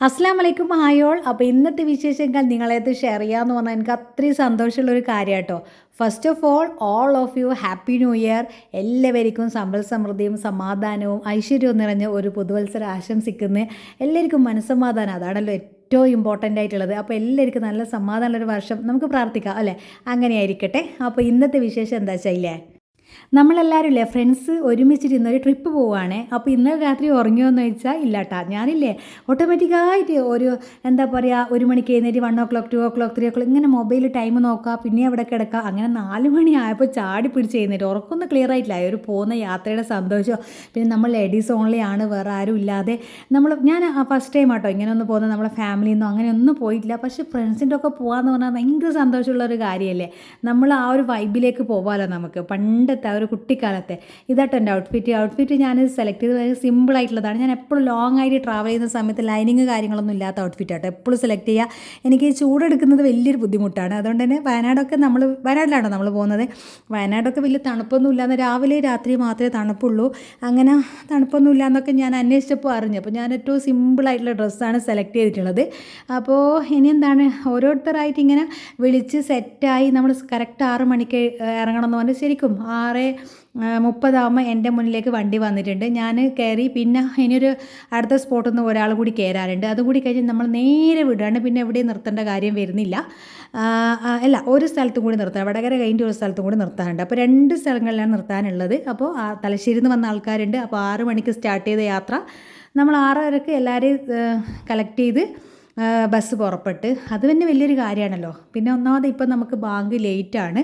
അസ്സാം വലൈക്കും ഹായോൾ അപ്പോൾ ഇന്നത്തെ വിശേഷങ്ങൾ നിങ്ങളേത് ഷെയർ ചെയ്യാമെന്ന് പറഞ്ഞാൽ എനിക്ക് അത്രയും സന്തോഷമുള്ള ഒരു കാര്യം കേട്ടോ first of all all of you happy new year എല്ലാവർക്കും സമ്പൽ സമൃദ്ധിയും സമാധാനവും ഐശ്വര്യവും നിറഞ്ഞ ഒരു പുതുവത്സരം ആശംസിക്കുന്ന. എല്ലാവർക്കും മനസ്സമാധാനം അതാണല്ലോ ഏറ്റവും ഇമ്പോർട്ടന്റ് ആയിട്ടുള്ളത്. അപ്പോൾ എല്ലാവർക്കും നല്ല സമാധാനമുള്ളൊരു വർഷം നമുക്ക് പ്രാർത്ഥിക്കാം അല്ലേ? അങ്ങനെയായിരിക്കട്ടെ. അപ്പോൾ ഇന്നത്തെ വിശേഷം എന്താ വെച്ചാൽ നമ്മളെല്ലാവരും ഇല്ലേ ഫ്രണ്ട്സ് ഒരുമിച്ചിരുന്ന് ഒരു ട്രിപ്പ് പോവുകയാണ് അപ്പോൾ ഇന്നലെ രാത്രി ഉറങ്ങിയോ എന്ന് ചോദിച്ചാൽ ഇല്ലാട്ടാ ഞാനില്ലേ ഓട്ടോമാറ്റിക്കായിട്ട് ഒരു എന്താ പറയുക ഒരു മണിക്ക് എഴുന്നേറ്റ് one o'clock two o'clock three o'clock ഇങ്ങനെ മൊബൈൽ ടൈം നോക്കുക പിന്നെ അവിടെ കിടക്കുക അങ്ങനെ നാല് മണി ആയപ്പോൾ ചാടി പിടിച്ച് എഴുന്നേറ്റ് ഉറക്കൊന്നും ക്ലിയർ ആയിട്ടില്ല. ഒരു പോകുന്ന യാത്രയുടെ സന്തോഷം പിന്നെ നമ്മൾ ലേഡീസ് ഓൺലി ആണ് വേറെ ആരും ഇല്ലാതെ. നമ്മൾ ഞാൻ ഫസ്റ്റ് ടൈം ആട്ടോ ഇങ്ങനെ ഒന്ന് പോകുന്നത് നമ്മളെ ഫാമിലി നിന്നോ അങ്ങനെ ഒന്നും പോയിട്ടില്ല. പക്ഷേ ഫ്രണ്ട്സിന്റെ ഒക്കെ പോകാമെന്ന് പറഞ്ഞാൽ ഭയങ്കര സന്തോഷമുള്ള ഒരു കാര്യമല്ലേ? നമ്മൾ ആ ഒരു വൈബിലേക്ക് പോകാമല്ലോ നമുക്ക്. പണ്ടത്തെ ആ ഒരു കുട്ടിക്കാലത്തെ. ഇതാട്ടോ എന്റെ ഔട്ട്ഫിറ്റ് ഔട്ട്ഫിറ്റ് ഞാൻ സെലക്ട് ചെയ്ത് വളരെ സിമ്പിൾ ആയിട്ടുള്ളതാണ്. ഞാൻ എപ്പോഴും ലോങ് ആയിട്ട് ട്രാവൽ ചെയ്യുന്ന സമയത്ത് ലൈനിങ് കാര്യങ്ങളൊന്നും ഇല്ലാത്ത ഔട്ട്ഫിറ്റ് ആട്ടോ. എപ്പോഴും സെലക്ട് ചെയ്യുക എനിക്ക് ചൂടെടുക്കുന്നത് വലിയൊരു ബുദ്ധിമുട്ടാണ്. അതുകൊണ്ട് തന്നെ വയനാടൊക്കെ നമ്മൾ വയനാട്ടിലാണോ നമ്മൾ പോകുന്നത്? വയനാടൊക്കെ വലിയ തണുപ്പൊന്നും ഇല്ലാന്ന് രാവിലെ രാത്രി മാത്രമേ തണുപ്പുള്ളൂ. അങ്ങനെ തണുപ്പൊന്നും ഇല്ലാന്നൊക്കെ ഞാൻ അന്വേഷിച്ചപ്പോൾ അറിഞ്ഞു. അപ്പോൾ ഞാൻ ഏറ്റവും സിമ്പിളായിട്ടുള്ള ഡ്രസ്സാണ് സെലക്ട് ചെയ്തിട്ടുള്ളത്. അപ്പോൾ ഇനി എന്താണ്? ഓരോരുത്തരായിട്ട് ഇങ്ങനെ വിളിച്ച് സെറ്റായി നമ്മൾ കറക്റ്റ് ആറ് മണിക്ക് ഇറങ്ങണം എന്ന് പറഞ്ഞാൽ ശരിക്കും ആറ് മുപ്പതാകുമ്പോൾ എന്റെ മുന്നിലേക്ക് വണ്ടി വന്നിട്ടുണ്ട്. ഞാൻ കയറി പിന്നെ ഇനിയൊരു അടുത്ത സ്പോട്ടിൽ നിന്ന് ഒരാൾ കൂടി കയറാറുണ്ട്. അതുകൂടി കഴിഞ്ഞ് നമ്മൾ നേരെ വിടുകയാണ് പിന്നെ എവിടെയും നിർത്തേണ്ട കാര്യം വരുന്നില്ല. അല്ല ഒരു സ്ഥലത്തും കൂടി നിർത്താം. വടകര കഴിഞ്ഞിട്ട് ഒരു സ്ഥലത്തും കൂടി നിർത്താനുണ്ട് അപ്പോൾ രണ്ട് സ്ഥലങ്ങളിലാണ് നിർത്താനുള്ളത്. അപ്പോൾ തലശ്ശേരിയിൽ നിന്ന് വന്ന ആൾക്കാരുണ്ട്. അപ്പോൾ ആറ് മണിക്ക് സ്റ്റാർട്ട് ചെയ്ത യാത്ര. നമ്മൾ ആറരക്ക് എല്ലാവരെയും കളക്ട് ചെയ്ത് ബസ് പുറപ്പെട്ട്. അത് തന്നെ വലിയൊരു കാര്യമാണല്ലോ. പിന്നെ ഒന്നാമത് ഇപ്പം നമുക്ക് ബാങ്ക് ലേറ്റാണ്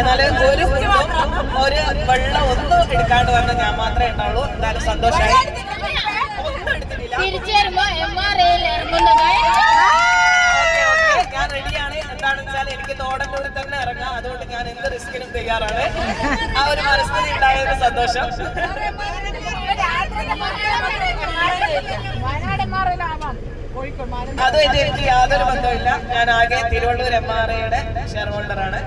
എന്നാൽ ഒരു ഫുഡും ഒരു വെള്ളം ഒന്നും എടുക്കാണ്ട് വന്ന ഞാൻ മാത്രമേ ഉണ്ടാവുള്ളൂ. എന്തായാലും സന്തോഷമായി ഒന്നും എടുത്തിട്ടില്ല. ഞാൻ റെഡിയാണ് എന്താണെന്ന് വെച്ചാൽ എനിക്ക് തന്നെ ഇറങ്ങാം. അതുകൊണ്ട് ഞാൻ എന്ത് റിസ്കിനും തയ്യാറാണ്. ആ ഒരു മനസ്ഥിതി ഉണ്ടായതിന് സന്തോഷം. അതുമായിട്ട് എനിക്ക് യാതൊരു ബന്ധമില്ല ഞാൻ ആകെ തിരുവള്ളൂർ എം ആർ ഐയുടെ ഷെയർ ഹോൾഡറാണ്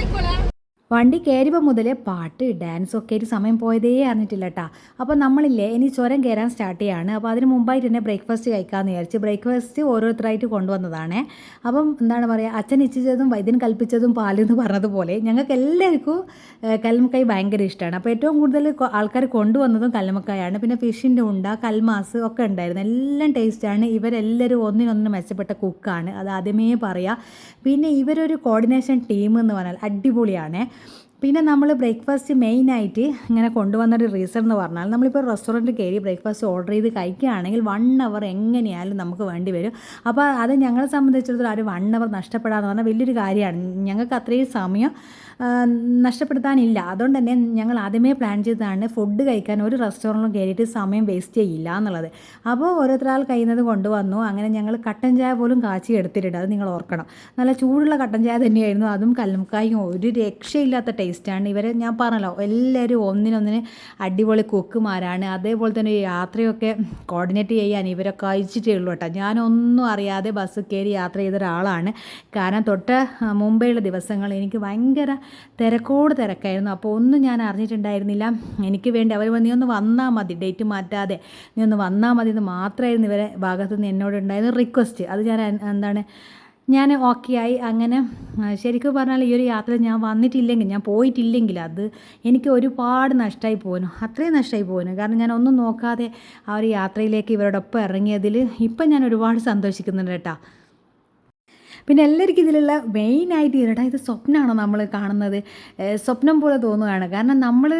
Ecco là. വണ്ടി കയറിയപ്പോൾ മുതലേ പാട്ട് ഡാൻസ് ഒക്കെ ഒരു സമയം പോയതേ അറിഞ്ഞിട്ടില്ല കേട്ടാ അപ്പോൾ നമ്മളില്ലേ ഇനി ചുരം കയറാൻ സ്റ്റാർട്ട് ചെയ്യാണ്. അപ്പോൾ അതിന് മുമ്പായിട്ട് തന്നെ ബ്രേക്ക്ഫാസ്റ്റ് കഴിക്കാമെന്ന് വിചാരിച്ച് ബ്രേക്ക്ഫാസ്റ്റ് ഓരോരുത്തരായിട്ട് കൊണ്ടുവന്നതാണ്. അപ്പം എന്താണ് പറയുക അച്ഛൻ ഇച്ഛിച്ചതും വൈദ്യൻ കൽപ്പിച്ചതും പാൽ എന്ന് പറഞ്ഞതുപോലെ ഞങ്ങൾക്ക് എല്ലാവർക്കും കൽമക്കായി ഭയങ്കര ഇഷ്ടമാണ് അപ്പോൾ ഏറ്റവും കൂടുതൽ ആൾക്കാർ കൊണ്ടുവന്നതും കൽമക്കായാണ് പിന്നെ ഫിഷിന്റെ ഉണ്ട കൽമാസ് ഒക്കെ ഉണ്ടായിരുന്നു. എല്ലാം ടേസ്റ്റാണ് ഇവരെല്ലാവരും ഒന്നിനൊന്നിന് മെച്ചപ്പെട്ട കുക്കാണ് അത് ആദ്യമേ പറയാം. പിന്നെ ഇവരൊരു കോർഡിനേഷൻ ടീം എന്ന് പറഞ്ഞാൽ അടിപൊളിയാണ്. പിന്നെ നമ്മൾ ബ്രേക്ക്ഫാസ്റ്റ് മെയിനായിട്ട് ഇങ്ങനെ കൊണ്ടുവന്നൊരു റീസൺ എന്ന് പറഞ്ഞാൽ നമ്മളിപ്പോൾ റെസ്റ്റോറന്റ് കയറി ബ്രേക്ക്ഫാസ്റ്റ് ഓർഡർ ചെയ്ത് കഴിക്കുകയാണെങ്കിൽ വൺ അവർ എങ്ങനെയായാലും നമുക്ക് വേണ്ടി വരും. അപ്പോൾ അത് ഞങ്ങളെ സംബന്ധിച്ചിടത്തോളം ആ ഒരു വൺ അവർ നഷ്ടപ്പെടാന്ന് പറഞ്ഞാൽ വലിയൊരു കാര്യമാണ്. ഞങ്ങൾക്ക് അത്രയും സമയം നഷ്ടപ്പെടുത്താനില്ല. അതുകൊണ്ട് തന്നെ ഞങ്ങൾ ആദ്യമേ പ്ലാൻ ചെയ്തതാണ് ഫുഡ് കഴിക്കാൻ ഒരു റെസ്റ്റോറന്റിലും കയറിയിട്ട് സമയം വേസ്റ്റ് ചെയ്യില്ല എന്നുള്ളത്. അപ്പോൾ ഓരോരുത്തരാൾ കഴിയുന്നത് കൊണ്ടുവന്നു. അങ്ങനെ ഞങ്ങൾ കട്ടൻ ചായ പോലും കാച്ചി എടുത്തിട്ടുണ്ട്. അത് നിങ്ങൾ ഓർക്കണം. നല്ല ചൂടുള്ള കട്ടൻ ചായ തന്നെയായിരുന്നു. അതും കല്ലുംക്കായും ഒരു രക്ഷയില്ലാത്ത ടേസ്റ്റാണ് ഇവരെ ഞാൻ പറഞ്ഞല്ലോ എല്ലാവരും ഒന്നിനൊന്നിന് അടിപൊളി കുക്കുമാരാണ് അതേപോലെ തന്നെ യാത്രയൊക്കെ കോർഡിനേറ്റ് ചെയ്യാൻ ഇവരൊക്കെ അയച്ചിട്ടേ ഉള്ളൂ കേട്ടോ. ഞാനൊന്നും അറിയാതെ ബസ് കയറി യാത്ര ചെയ്ത ഒരാളാണ്. കാരണം തൊട്ട് മുമ്പെയുള്ള ദിവസങ്ങൾ എനിക്ക് ഭയങ്കര തിരക്കോട് തിരക്കായിരുന്നു. അപ്പോൾ ഒന്നും ഞാൻ അറിഞ്ഞിട്ടുണ്ടായിരുന്നില്ല. എനിക്ക് വേണ്ടി അവർ നീ ഒന്ന് വന്നാൽ മതി ഡേറ്റ് മാറ്റാതെ. നീ ഒന്ന് വന്നാൽ മതി എന്ന് മാത്രമായിരുന്നു ഇവരെ ഭാഗത്തു നിന്ന് എന്നോട് ഉണ്ടായിരുന്ന റിക്വസ്റ്റ്. അത് ഞാൻ എന്താണ് ഞാൻ ഓക്കെ ആയി. അങ്ങനെ ശരിക്കും പറഞ്ഞാൽ ഈ ഒരു യാത്ര ഞാൻ വന്നിട്ടില്ലെങ്കിൽ ഞാൻ പോയിട്ടില്ലെങ്കിൽ അത് എനിക്ക് ഒരുപാട് നഷ്ടമായി പോകുന്നു അത്രയും നഷ്ടമായി പോകുന്നു കാരണം ഞാൻ ഒന്നും നോക്കാതെ ആ ഒരു യാത്രയിലേക്ക് ഇവരോടൊപ്പം ഇറങ്ങിയതിൽ ഇപ്പം ഞാൻ ഒരുപാട് സന്തോഷിക്കുന്നുണ്ട് കേട്ടോ. പിന്നെ എല്ലാവർക്കും ഇതിലുള്ള മെയിൻ ആയിട്ട് ഇരടാ ഇത് സ്വപ്നമാണോ നമ്മൾ കാണുന്നത്? സ്വപ്നം പോലെ തോന്നുകയാണ്. കാരണം നമ്മൾ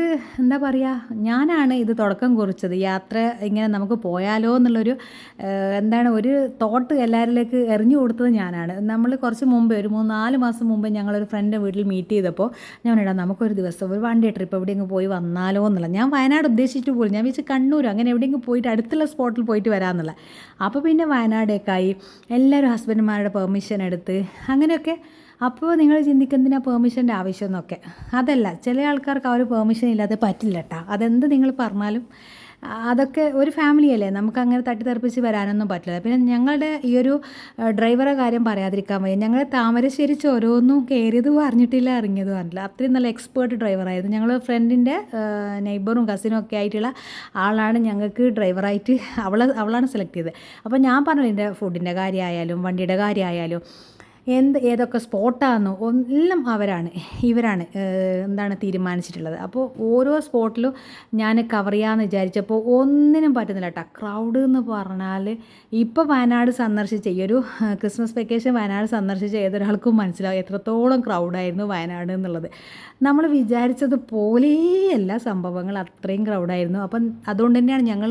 എന്താ പറയുക ഞാനാണ് ഇത് തുടക്കം കുറിച്ചത്. യാത്ര ഇങ്ങനെ നമുക്ക് പോയാലോ എന്നുള്ളൊരു എന്താണ് ഒരു തോട്ട് എല്ലാവരിലേക്ക് എറിഞ്ഞു കൊടുത്തത് ഞാനാണ്. നമ്മൾ കുറച്ച് മുമ്പ് ഒരു മൂന്ന് നാല് മാസം മുമ്പ് ഞങ്ങളൊരു ഫ്രണ്ടിന്റെ വീട്ടിൽ മീറ്റ് ചെയ്തപ്പോൾ ഞാൻ ഇടാം നമുക്കൊരു ദിവസം ഒരു വണ്ടി ട്രിപ്പ് എവിടെയെങ്കിലും പോയി വന്നാലോ എന്നുള്ള ഞാൻ വയനാട് ഉദ്ദേശിച്ചിട്ട് പോലും ഞാൻ വെച്ച് കണ്ണൂർ അങ്ങനെ എവിടെയെങ്കിലും പോയിട്ട് അടുത്തുള്ള സ്പോട്ടിൽ പോയിട്ട് വരാമെന്നുള്ള അപ്പോൾ പിന്നെ വയനാടേക്കായി എല്ലാവരും ഹസ്ബൻഡ്മാരുടെ പെർമിഷൻ എടുത്ത് അങ്ങനെയൊക്കെ. അപ്പോൾ നിങ്ങൾ ചിന്തിക്കുന്നതിനാ പെർമിഷന്റെ ആവശ്യം എന്നൊക്കെ. അതല്ല ചില ആൾക്കാർക്ക് ആ ഒരു പെർമിഷൻ ഇല്ലാതെ പറ്റില്ല കേട്ടോ അതെന്ത് നിങ്ങൾ പറഞ്ഞാലും അതൊക്കെ ഒരു ഫാമിലി അല്ലേ? നമുക്ക് അങ്ങനെ തട്ടിത്തെറിപ്പിച്ച് വരാനൊന്നും പറ്റില്ല. പിന്നെ ഞങ്ങളുടെ ഈ ഒരു ഡ്രൈവറെ കാര്യം പറയാതിരിക്കാൻ വയ്യ. ഞങ്ങൾ താമരശ്ശേരി ചൊരവൊന്നും കയറിയതും അറിഞ്ഞിട്ടില്ല ഇറങ്ങിയതും അറിഞ്ഞില്ല അത്രയും നല്ല എക്സ്പേർട്ട് ഡ്രൈവറായിരുന്നു ഞങ്ങൾ ഫ്രണ്ടിന്റെ നെയ്ബറും കസിനും ഒക്കെ ആയിട്ടുള്ള ആളാണ് ഞങ്ങൾക്ക് ഡ്രൈവറായിട്ട് അവളെ അവളാണ് സെലക്ട് ചെയ്തത്. അപ്പോൾ ഞാൻ പറഞ്ഞു എന്റെ ഫുഡിന്റെ കാര്യമായാലും വണ്ടിയുടെ കാര്യമായാലും എന്ത് ഏതൊക്കെ സ്പോട്ടാണെന്നോ എല്ലാം അവരാണ് ഇവരാണ് എന്താണ് തീരുമാനിച്ചിട്ടുള്ളത്. അപ്പോൾ ഓരോ സ്പോട്ടിലും ഞാൻ കവർ ചെയ്യാമെന്ന് വിചാരിച്ചപ്പോൾ ഒന്നിനും പറ്റുന്നില്ല കേട്ടോ ക്രൗഡ് എന്ന് പറഞ്ഞാൽ ഇപ്പോൾ വയനാട് സന്ദർശിച്ച ഈ ഒരു ക്രിസ്മസ് വെക്കേഷൻ വയനാട് സന്ദർശിച്ച ഏതൊരാൾക്കും മനസ്സിലാവും എത്രത്തോളം ക്രൗഡായിരുന്നു വയനാട് എന്നുള്ളത്. നമ്മൾ വിചാരിച്ചത് പോലെയല്ല സംഭവങ്ങൾ അത്രയും ക്രൗഡായിരുന്നു അപ്പം അതുകൊണ്ട് തന്നെയാണ് ഞങ്ങൾ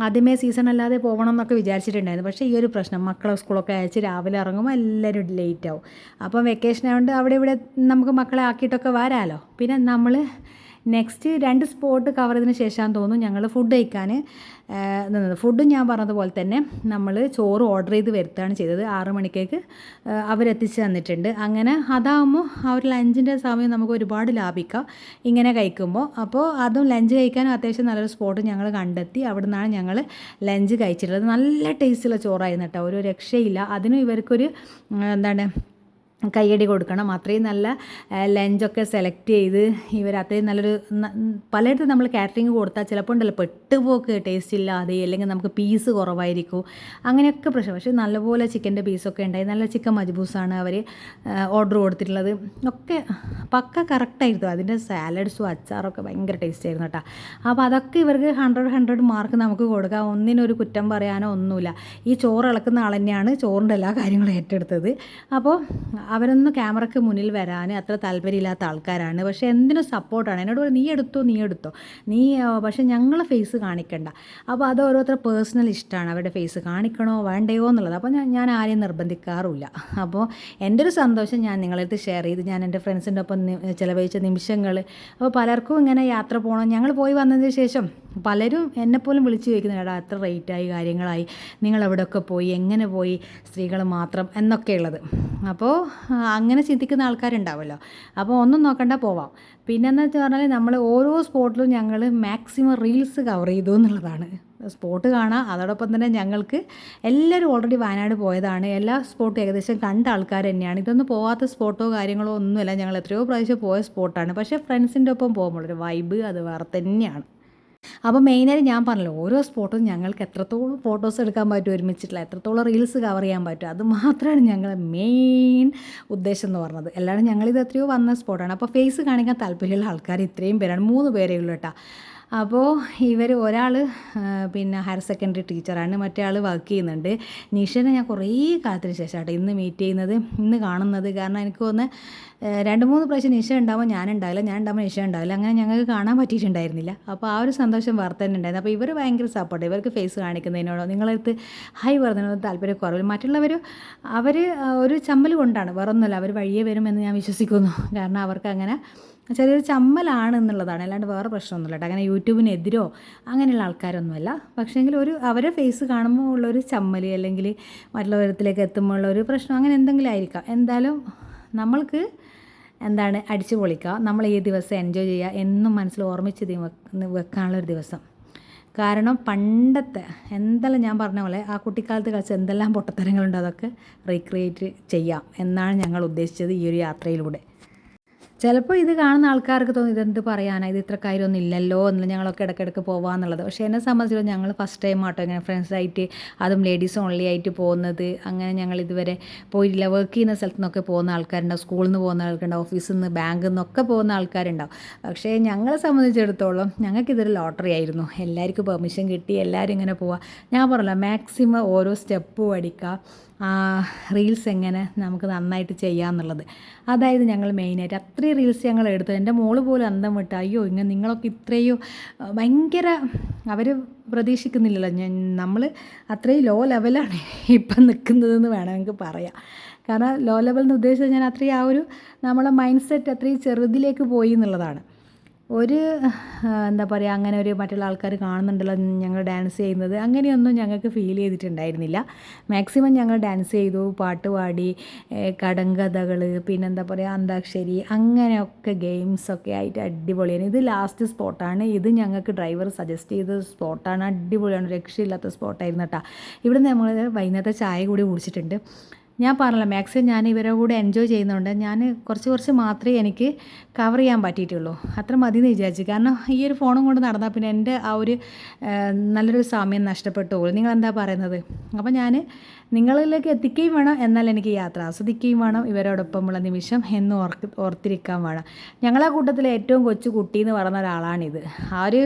ആദ്യമേ സീസൺ അല്ലാതെ പോകണം എന്നൊക്കെ വിചാരിച്ചിട്ടുണ്ടായിരുന്നു. പക്ഷേ ഈ ഒരു പ്രശ്നം മക്കളെ സ്കൂളൊക്കെ അയച്ച് രാവിലെ ഇറങ്ങുമ്പോൾ എല്ലാവരും ലേറ്റ് ആവും. അപ്പം വെക്കേഷൻ ആയതുകൊണ്ട് അവിടെ ഇവിടെ നമുക്ക് മക്കളെ ആക്കിയിട്ടൊക്കെ വരാമല്ലോ പിന്നെ നമ്മൾ നെക്സ്റ്റ് രണ്ട് സ്പോട്ട് കവർ ചെയ്തതിന് ശേഷം തോന്നുന്നു ഞങ്ങൾ ഫുഡ് കഴിക്കാൻ നിന്നത്. ഫുഡും ഞാൻ പറഞ്ഞതുപോലെ തന്നെ നമ്മൾ ചോറ് ഓർഡർ ചെയ്ത് വരുത്തുകയാണ് ചെയ്തത്. ആറ് മണിക്കേക്ക് അവരെത്തിച്ച് തന്നിട്ടുണ്ട്. അങ്ങനെ അതാകുമ്പോൾ ആ ഒരു ലഞ്ചിന്റെ സമയം നമുക്ക് ഒരുപാട് ലാഭിക്കാം. ഇങ്ങനെ കഴിക്കുമ്പോൾ അപ്പോൾ അതും ലഞ്ച് കഴിക്കാനും അത്യാവശ്യം നല്ലൊരു സ്പോട്ട് ഞങ്ങൾ കണ്ടെത്തി അവിടെ നിന്നാണ് ഞങ്ങൾ ലഞ്ച് കഴിച്ചിട്ടുള്ളത്. നല്ല ടേസ്റ്റുള്ള ചോറായിരുന്നു കേട്ടോ. ഒരു രക്ഷയില്ല. അതിനും ഇവർക്കൊരു എന്താണ് കയ്യടി കൊടുക്കണം. അത്രയും നല്ല ലഞ്ചൊക്കെ സെലക്ട് ചെയ്ത് ഇവർ അത്രയും നല്ലൊരു പലയിടത്തും നമ്മൾ കാറ്ററിങ് കൊടുത്താൽ ചിലപ്പോൾ ഉണ്ടല്ലോ പെട്ടുപോക്ക് ടേസ്റ്റ് ഇല്ലാതെ അല്ലെങ്കിൽ നമുക്ക് പീസ് കുറവായിരിക്കും. അങ്ങനെയൊക്കെ പ്രശ്നം. പക്ഷേ നല്ലപോലെ ചിക്കന്റെ പീസൊക്കെ ഉണ്ടായി. നല്ല ചിക്കൻ മജ്ബൂസാണ് അവർ ഓർഡർ കൊടുത്തിട്ടുള്ളത്. ഒക്കെ പക്ക കറക്റ്റായിരുന്നു അതിന്റെ സാലഡ്സും അച്ചാറൊക്കെ ഭയങ്കര ടേസ്റ്റ് ആയിരുന്നു കേട്ടോ. അപ്പോൾ അതൊക്കെ ഇവർക്ക് ഹൺഡ്രഡ് ഹൺഡ്രഡ് മാർക്ക് നമുക്ക് കൊടുക്കാം. ഒന്നിനൊരു കുറ്റം പറയാനോ ഒന്നുമില്ല. ഈ ചോറ് ഇളക്കുന്ന ആൾ തന്നെയാണ് ചോറിന്റെ എല്ലാ കാര്യങ്ങളും ഏറ്റെടുത്തത്. അപ്പോൾ അവരൊന്നും ക്യാമറയ്ക്ക് മുന്നിൽ വരാൻ അത്ര താല്പര്യമില്ലാത്ത ആൾക്കാരാണ്. പക്ഷേ എന്തിനും സപ്പോർട്ടാണ്? എന്നോട് പറയും, നീ എടുത്തോ നീ എടുത്തോ. നീ പക്ഷേ ഞങ്ങളെ ഫേസ് കാണിക്കണ്ട. അപ്പോൾ അത് ഓരോരുത്തർ പേഴ്സണൽ ഇഷ്ടമാണ് അവരുടെ ഫേസ് കാണിക്കണോ വേണ്ടയോ എന്നുള്ളത്. അപ്പോൾ ഞാൻ ഞാൻ ആരെയും നിർബന്ധിക്കാറില്ല അപ്പോൾ എന്റെ ഒരു സന്തോഷം ഞാൻ നിങ്ങളടുത്ത് ഷെയർ ചെയ്ത് ഞാൻ എന്റെ ഫ്രണ്ട്സിന്റെ ഒപ്പം ചിലവഴിച്ച നിമിഷങ്ങൾ. അപ്പോൾ പലർക്കും ഇങ്ങനെ യാത്ര പോകണം. ഞങ്ങൾ പോയി വന്നതിന് ശേഷം പലരും എന്നെപ്പോലും വിളിച്ചു ചോദിക്കുന്നു എടാ എത്ര റേറ്റായി കാര്യങ്ങളായി. നിങ്ങൾ എവിടെയൊക്കെ പോയി? എങ്ങനെ പോയി സ്ത്രീകൾ മാത്രം? എന്നൊക്കെയുള്ളത്. അപ്പോൾ അങ്ങനെ ചിന്തിക്കുന്ന ആൾക്കാരുണ്ടാവുമല്ലോ അപ്പോൾ ഒന്നും നോക്കണ്ട പോവാം. പിന്നെ എന്ന് വെച്ച് പറഞ്ഞാൽ നമ്മൾ ഓരോ സ്പോട്ടിലും ഞങ്ങൾ മാക്സിമം റീൽസ് കവർ ചെയ്തു എന്നുള്ളതാണ്. സ്പോട്ട് കാണാം അതോടൊപ്പം തന്നെ ഞങ്ങൾക്ക് എല്ലാവരും ഓൾറെഡി വയനാട് പോയതാണ്. എല്ലാ സ്പോട്ടും ഏകദേശം കണ്ട ആൾക്കാർ തന്നെയാണ്. ഇതൊന്നും പോവാത്ത സ്പോട്ടോ കാര്യങ്ങളോ ഒന്നുമില്ല. ഞങ്ങൾ എത്രയോ പ്രാവശ്യം പോയ സ്പോട്ടാണ്. പക്ഷേ ഫ്രണ്ട്സിന്റെ ഒപ്പം പോകുമ്പോൾ ഒരു വൈബ് അത് വേറെ തന്നെയാണ്. അപ്പോൾ മെയിനായിട്ട് ഞാൻ പറഞ്ഞല്ലോ ഓരോ സ്പോട്ടും ഞങ്ങൾക്ക് എത്രത്തോളം ഫോട്ടോസ് എടുക്കാൻ പറ്റും ഒരുമിച്ചിട്ടില്ല എത്രത്തോളം റീൽസ് കവർ ചെയ്യാൻ പറ്റും അത് മാത്രമാണ് ഞങ്ങളുടെ മെയിൻ ഉദ്ദേശം എന്ന് പറഞ്ഞത്. എല്ലാവരും ഞങ്ങളിത് എത്രയോ വന്ന സ്പോട്ടാണ് അപ്പോൾ ഫേസ് കാണിക്കാൻ താല്പര്യമുള്ള ആൾക്കാർ ഇത്രയും പേരാണ് മൂന്ന് പേരേ ഉള്ളൂ കേട്ടോ. അപ്പോൾ ഇവർ ഒരാൾ പിന്നെ ഹയർ സെക്കൻഡറി ടീച്ചറാണ്. മറ്റേ ആൾ വർക്ക് ചെയ്യുന്നുണ്ട്. നിഷനെ ഞാൻ കുറേ കാലത്തിന് ശേഷം കേട്ടോ ഇന്ന് മീറ്റ് ചെയ്യുന്നത് ഇന്ന് കാണുന്നത്. കാരണം എനിക്ക് ഒന്ന് രണ്ട് മൂന്ന് പ്രാവശ്യം നിഷ ഉണ്ടാകുമ്പോൾ ഞാൻ ഉണ്ടാവില്ല ഞാൻ ഉണ്ടാകുമ്പോൾ നിഷ ഉണ്ടാവില്ല. അങ്ങനെ ഞങ്ങൾക്ക് കാണാൻ പറ്റിയിട്ടുണ്ടായിരുന്നില്ല. അപ്പോൾ ആ ഒരു സന്തോഷം വർത്തന്നെ തന്നെ ഉണ്ടായിരുന്നു അപ്പോൾ ഇവർ ഭയങ്കര സപ്പോർട്ട് ഇവർക്ക് ഫേസ് കാണിക്കുന്നതിനോടോ നിങ്ങളടുത്ത് ഹൈ പറഞ്ഞതിനോട് താല്പര്യം കുറവില്ല. മറ്റുള്ളവർ അവർ ഒരു ചമ്മൽ കൊണ്ടാണ്. വേറൊന്നുമല്ല അവർ വഴിയേ വരുമെന്ന് ഞാൻ വിശ്വസിക്കുന്നു. കാരണം അവർക്ക് അങ്ങനെ ചെറിയൊരു ചമ്മലാണ് എന്നുള്ളതാണ്. അല്ലാണ്ട് വേറെ പ്രശ്നമൊന്നുമില്ല കേട്ടോ. അങ്ങനെ യൂട്യൂബിനെതിരോ അങ്ങനെയുള്ള ആൾക്കാരൊന്നുമല്ല. പക്ഷേങ്കിൽ ഒരു അവരെ ഫേസ് കാണുമ്പോൾ ഉള്ളൊരു ചമ്മൽ അല്ലെങ്കിൽ മറ്റുള്ളവരത്തിലേക്ക് എത്തുമ്പോൾ ഉള്ള ഒരു പ്രശ്നം അങ്ങനെ എന്തെങ്കിലും ആയിരിക്കാം. എന്തായാലും നമ്മൾക്ക് എന്താണ് അടിച്ചു പൊളിക്കുക നമ്മൾ ഈ ദിവസം എൻജോയ് ചെയ്യുക എന്നും മനസ്സിൽ ഓർമ്മിച്ച് വെക്കാനുള്ള ഒരു ദിവസം. കാരണം പണ്ടത്തെ എന്തെല്ലാം ഞാൻ പറഞ്ഞ പോലെ ആ കുട്ടിക്കാലത്ത് കളിച്ച എന്തെല്ലാം പൊട്ടത്തരങ്ങളുണ്ടോ അതൊക്കെ റീക്രിയേറ്റ് ചെയ്യാം എന്നാണ് ഞങ്ങൾ ഉദ്ദേശിച്ചത് ഈ ഒരു യാത്രയിലൂടെ. ചിലപ്പോൾ ഇത് കാണുന്ന ആൾക്കാർക്ക് തോന്നും ഇതെന്ത് പറയാനാണ് ഇത് ഇത്ര കാര്യമൊന്നും ഇല്ലല്ലോ എന്നുള്ള ഞങ്ങളൊക്കെ ഇടയ്ക്കിടയ്ക്ക് പോകാമെന്നുള്ളത് പക്ഷേ എന്നെ സംബന്ധിച്ചിടത്തോളം ഞങ്ങൾ ഫസ്റ്റ് ടൈം ആട്ടോ ഇങ്ങനെ ഫ്രണ്ട്സായിട്ട് അതും ലേഡീസ് ഓൺലി ആയിട്ട് പോകുന്നത്. അങ്ങനെ ഞങ്ങൾ ഇതുവരെ പോയിട്ടില്ല. വർക്ക് ചെയ്യുന്ന സ്ഥലത്തു നിന്നൊക്കെ പോകുന്ന ആൾക്കാരുണ്ടാവും. സ്കൂളിൽ നിന്ന് പോകുന്ന ആൾക്കാരുണ്ടാവും. ഓഫീസിൽ നിന്ന് ബാങ്കിൽ നിന്നൊക്കെ പോകുന്ന ആൾക്കാരുണ്ടാവും. പക്ഷേ ഞങ്ങളെ സംബന്ധിച്ചിടത്തോളം ഞങ്ങൾക്കിതൊരു ലോട്ടറി ആയിരുന്നു. എല്ലാവർക്കും പെർമിഷൻ കിട്ടി. എല്ലാവരും ഇങ്ങനെ പോവുക ഞാൻ പറഞ്ഞല്ലോ മാക്സിമം ഓരോ സ്റ്റെപ്പ് പഠിക്കുക റീൽസ് എങ്ങനെ നമുക്ക് നന്നായിട്ട് ചെയ്യാമെന്നുള്ളത് അതായത് ഞങ്ങൾ മെയിനായിട്ട് അത്രയും റീൽസ് ഞങ്ങൾ എടുത്തു എന്റെ മോൾ പോലും അന്തം വിട്ട് അയ്യോ ഇങ്ങനെ നിങ്ങളൊക്കെ ഇത്രയോ ഭയങ്കര അവർ പ്രതീക്ഷിക്കുന്നില്ലല്ലോ ഞാൻ നമ്മൾ അത്രയും ലോ ലെവലാണ് ഇപ്പം നിൽക്കുന്നതെന്ന് വേണമെങ്കിൽ പറയാം കാരണം ലോ ലെവൽ എന്ന് ഉദ്ദേശിച്ചത് ഞാൻ അത്രയും ആ ഒരു നമ്മളെ മൈൻഡ് സെറ്റ് അത്രയും ചെറുതിലേക്ക് പോയി എന്നുള്ളതാണ്. ഒരു എന്താ പറയുക അങ്ങനെ ഒരു മറ്റുള്ള ആൾക്കാർ കാണുന്നുണ്ടല്ലോ ഞങ്ങൾ ഡാൻസ് ചെയ്യുന്നത്. അങ്ങനെയൊന്നും ഞങ്ങൾക്ക് ഫീൽ ചെയ്തിട്ടുണ്ടായിരുന്നില്ല. മാക്സിമം ഞങ്ങൾ ഡാൻസ് ചെയ്തു പാട്ട് പാടി കടങ്കഥകൾ പിന്നെന്താ പറയുക അന്താക്ഷരി അങ്ങനെയൊക്കെ ഗെയിംസൊക്കെ ആയിട്ട് അടിപൊളിയാണ് ഇത് ലാസ്റ്റ് സ്പോട്ടാണ് ഇത് ഞങ്ങൾക്ക് ഡ്രൈവർ സജസ്റ്റ് ചെയ്ത സ്പോട്ടാണ് അടിപൊളിയാണ്. രക്ഷയില്ലാത്ത സ്പോട്ടായിരുന്നു കേട്ടോ ഇവിടെ നമ്മൾ വൈകുന്നേരത്തെ ചായ കൂടി കുടിച്ചിട്ടുണ്ട്. ഞാൻ പറഞ്ഞല്ലോ മാക്സിമം ഞാൻ ഇവരെ കൂടെ എൻജോയ് ചെയ്യുന്നുണ്ട്. ഞാൻ കുറച്ച് കുറച്ച് മാത്രമേ എനിക്ക് കവർ ചെയ്യാൻ പറ്റിയിട്ടുള്ളൂ. അത്ര മതി എന്ന് വിചാരിച്ചു. കാരണം ഈ ഒരു ഫോണും കൊണ്ട് നടന്നാൽ പിന്നെ എന്റെ ആ ഒരു നല്ലൊരു സമയം നഷ്ടപ്പെട്ടു നിങ്ങൾ എന്താ പറയുന്നത്? അപ്പോൾ ഞാൻ നിങ്ങളിലേക്ക് എത്തിക്കുകയും വേണം എന്നാൽ എനിക്ക് യാത്ര ആസ്വദിക്കുകയും വേണം. ഇവരോടൊപ്പമുള്ള നിമിഷം എന്ന് ഓർക്ക് ഓർത്തിരിക്കാൻ വേണം. ഞങ്ങളെ കൂട്ടത്തിലെ ഏറ്റവും കൊച്ചു കുട്ടി എന്ന് പറഞ്ഞ ഒരാളാണിത്. ആ ഒരു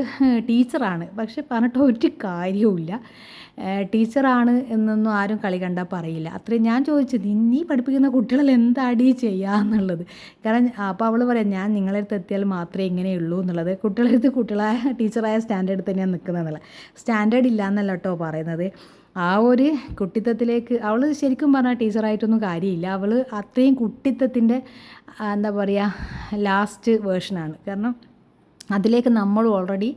ടീച്ചറാണ്. പക്ഷെ പറഞ്ഞിട്ട് ഒരു കാര്യവുമില്ല. ടീച്ചറാണ് എന്നൊന്നും ആരും കളി കണ്ടാൽ പറയില്ല. അത്രയും ഞാൻ ചോദിച്ചത് നീ പഠിപ്പിക്കുന്ന കുട്ടികളെ എന്താടി ചെയ്യാന്നുള്ളത് കാരണം അപ്പോൾ അവൾ പറയാം ഞാൻ നിങ്ങളെ അടുത്ത് എത്തിയാൽ മാത്രമേ ഇങ്ങനെയുള്ളൂ എന്നുള്ളത്. കുട്ടികളെടുത്ത് കുട്ടികളായ ടീച്ചറായ സ്റ്റാൻഡേർഡ് തന്നെയാണ് നിൽക്കുന്നതെന്നുള്ള സ്റ്റാൻഡേർഡ് ഇല്ല എന്നല്ല കേട്ടോ പറയുന്നത്. ആ ഒരു കുട്ടിത്തത്തിലേക്ക് അവൾ ശരിക്കും പറഞ്ഞാൽ ടീച്ചറായിട്ടൊന്നും കാര്യമില്ല. അവൾ അത്രയും കുട്ടിത്തത്തിന്റെ എന്താ പറയുക ലാസ്റ്റ് വേർഷനാണ് കാരണം അതിലേക്ക് നമ്മൾ ഓൾറെഡി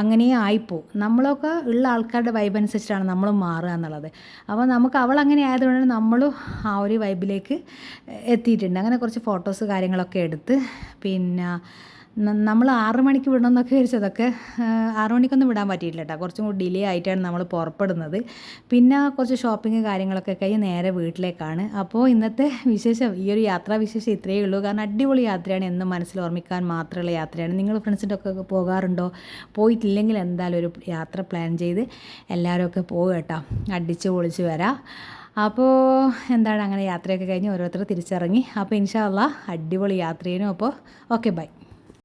അങ്ങനെ ആയിപ്പോവും നമ്മളൊക്കെ ഉള്ള ആൾക്കാരുടെ വൈബ് അനുസരിച്ചിട്ടാണ് നമ്മൾ മാറുക എന്നുള്ളത്. അപ്പോൾ നമുക്ക് അവൾ അങ്ങനെ ആയതുകൊണ്ട് നമ്മളും ആ ഒരു വൈബിലേക്ക് എത്തിയിട്ടുണ്ട്. അങ്ങനെ കുറച്ച് ഫോട്ടോസ് കാര്യങ്ങളൊക്കെ എടുത്ത് പിന്നെ നമ്മൾ ആറ് മണിക്ക് വിടണമെന്നൊക്കെ വിചാരിച്ചതൊക്കെ ആറ് മണിക്കൊന്നും വിടാൻ പറ്റിയില്ല കേട്ടോ കുറച്ചും കൂടി ഡിലേ ആയിട്ടാണ് നമ്മൾ പുറപ്പെടുന്നത്. പിന്നെ കുറച്ച് ഷോപ്പിംഗ് കാര്യങ്ങളൊക്കെ കഴിഞ്ഞ് നേരെ വീട്ടിലേക്കാണ്. അപ്പോൾ ഇന്നത്തെ വിശേഷം ഈ ഒരു യാത്രാ വിശേഷം ഇത്രയേ ഉള്ളൂ. കാരണം അടിപൊളി യാത്രയാണ് എന്നും മനസ്സിൽ ഓർമ്മിക്കാൻ മാത്രമുള്ള യാത്രയാണ്. നിങ്ങൾ ഫ്രണ്ട്സിന്റെ ഒക്കെ പോകാറുണ്ടോ? പോയിട്ടില്ലെങ്കിൽ എന്തായാലും ഒരു യാത്ര പ്ലാൻ ചെയ്ത് എല്ലാവരും ഒക്കെ പോകും കേട്ടോ അടിച്ച് പൊളിച്ച് വരാം. അപ്പോൾ എന്താണ് അങ്ങനെ യാത്രയൊക്കെ കഴിഞ്ഞ് ഓരോരുത്തർ തിരിച്ചിറങ്ങി. അപ്പോൾ ഇൻഷാല്ല അടിപൊളി യാത്രയേനും. അപ്പോൾ ഓക്കെ ബൈ.